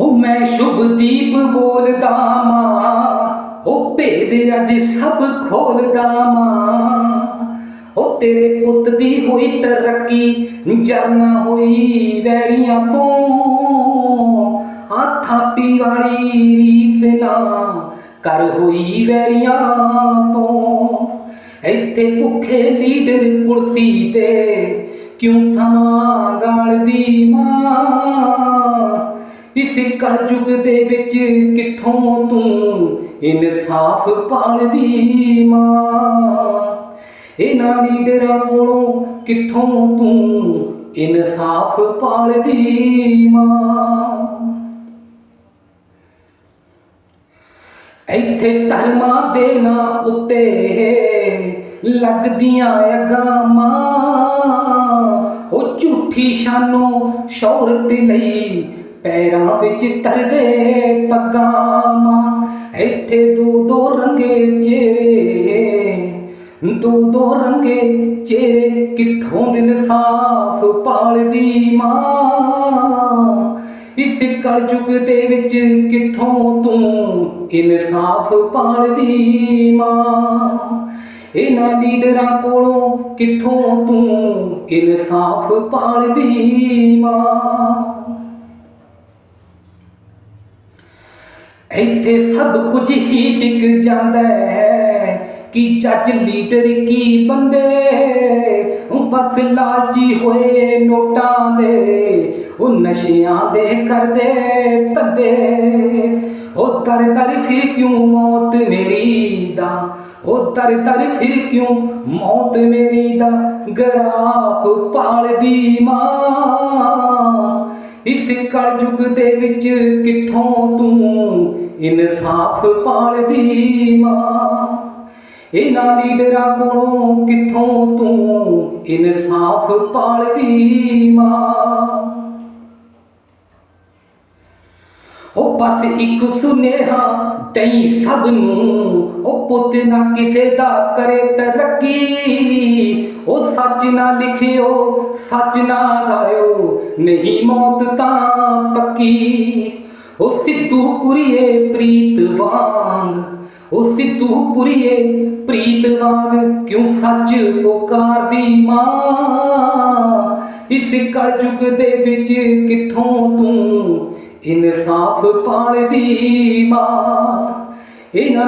ਹੋ ਮੈਂ ਸ਼ੁਭਦੀਪ ਬੋਲਦਾ ਮਾਂ, ਹੋ ਭੇਦ ਅੱਜ ਸਭ ਖੋਲਦਾ ਮਾਂ। ਹੋ ਤੇਰੇ ਪੁੱਤ ਦੀ ਹੋਈ ਤਰੱਕੀ, ਜਰਨਾ ਹੋਈ ਵੈਰੀਆਂ ਤੋਂ। ਆ ਥਾਪੀ ਵਾਲੀ ਰੀਸ ਨਾ ਕਰ ਹੋਈ ਵੈਰੀਆਂ ਤੋਂ। ਇੱਥੇ ਭੁੱਖੇ ਲੀਡਰ ਕੁਰਸੀ ਤੇ ਕਿਉਂ ਸਮਾਂ ਗਾਲਦੀ ਮਾਂ? ਇਸ ਕਲਯੁਗ ਦੇ ਵਿੱਚ ਕਿੱਥੋਂ ਤੂੰ ਇਨਸਾਫ ਪਾਲਦੀ ਮਾਂ? ਇਹਨਾਂ ਲੀਡਰਾਂ ਕੋਲੋਂ ਕਿੱਥੋਂ ਤੂੰ ਇਨਸਾਫ ਪਾਲਦੀ ਮਾਂ? ਇੱਥੇ ਧਰਮਾਂ ਦੇ ਨਾਂ ਉੱਤੇ ਲੱਗਦੀਆਂ ਅਗਾਮਾਂ ਉਹ ਝੂਠੀ ਸ਼ਾਨੋ ਸ਼ੌਹਰਤ ਲਈ ਪੈਰਾਂ ਵਿੱਚ ਤਰਦੇ ਪਗਾਮਾਂ ਇੱਥੇ ਦੋ ਦੋ ਰੰਗੇ ਚਿਹਰੇ, ਦੋ ਦੋ ਰੰਗੇ ਚਿਹਰੇ ਕਿੱਥੋਂ ਦਿਲ ਸਾਫ਼ ਪਾਲਦੀ ਮਾਂ? ਇਸ ਕਲਯੁਗ ਦੇ ਵਿੱਚ ਕਿੱਥੋਂ ਤੂੰ ਇਨਸਾਫ ਪਾਲਦੀ ਮਾਂ? ਇਹਨਾਂ ਲੀਡਰਾਂ ਕੋਲੋਂ ਕਿੱਥੋਂ ਤੂੰ ਇਨਸਾਫ ਪਾਲਦੀ ਮਾਂ? ਇੱਥੇ ਸਭ ਕੁਝ ਹੀ ਵਿਕ ਜਾਂਦਾ ਹੈ। ਕਿ ਚੱਜ ਲੀਡਰ, ਕੀ ਬੰਦੇ? ਬਸ ਲਾਲਚੀ ਹੋਏ ਨੋਟਾਂ ਦੇ। ਉਹ ਨਸ਼ਿਆਂ ਦੇ ਕਰਦੇ ਤੱਦੇ ਉਹ ਦਰ ਦਰ ਫਿਰ ਕਿਉਂ ਮੌਤ ਮੇਰੀ ਦਾ? ਉਹ ਦਰ ਦਰ ਫਿਰ ਕਿਉਂ ਮੌਤ ਮੇਰੀ ਦਾ? ਗਰਾਪ ਪਾਲਦੀ ਮਾਂ। ਇਸ ਕਲਯੁਗ ਦੇ ਵਿੱਚ ਕਿੱਥੋਂ ਤੂੰ ਇਨਸਾਫ ਪਾਲਦੀ ਮਾਂ। ਇਹਨਾਂ ਲੀਡਰਾਂ ਕੋਲੋਂ ਕਿੱਥੋਂ ਤੂੰ ਇਨਸਾਫ ਪਾਲਦੀ ਮਾਂ? ਉਹ ਬਸ ਇੱਕ ਸੁਨੇਹਾ ਤਈ ਸਭ ਨੂੰ, ਉਹ ਪੁੱਤ ਨਾ ਕਿਸੇ ਦਾ ਕਰੇ ਤਰੱਕੀ। ਉਹ ਸੱਚ ਨਾ ਲਿਖਿਓ, ਸੱਚ ਨਾ ਗਾਇਓ, ਨਹੀਂ ਮੌਤ ਤਾਂ ਪੱਕੀ। ਉਹ ਸਿੱਧੂ ਪੁਰੀਏ ਪ੍ਰੀਤ ਵਾਂਗ ਉਹ ਸਿੱਧੂ ਪੁਰੀਏ ਪ੍ਰੀਤ ਵਾਂਗ ਕਿਉਂ ਸੱਚ ਪੁਕਾਰਦੀ ਮਾਂ? ਇਸ ਕਲਯੁਗ ਦੇ ਵਿੱਚ ਕਿੱਥੋਂ ਤੂੰ ਇਨਸਾਫ ਪਾਲਦੀ ਮਾਂ? ਇਹਨਾਂ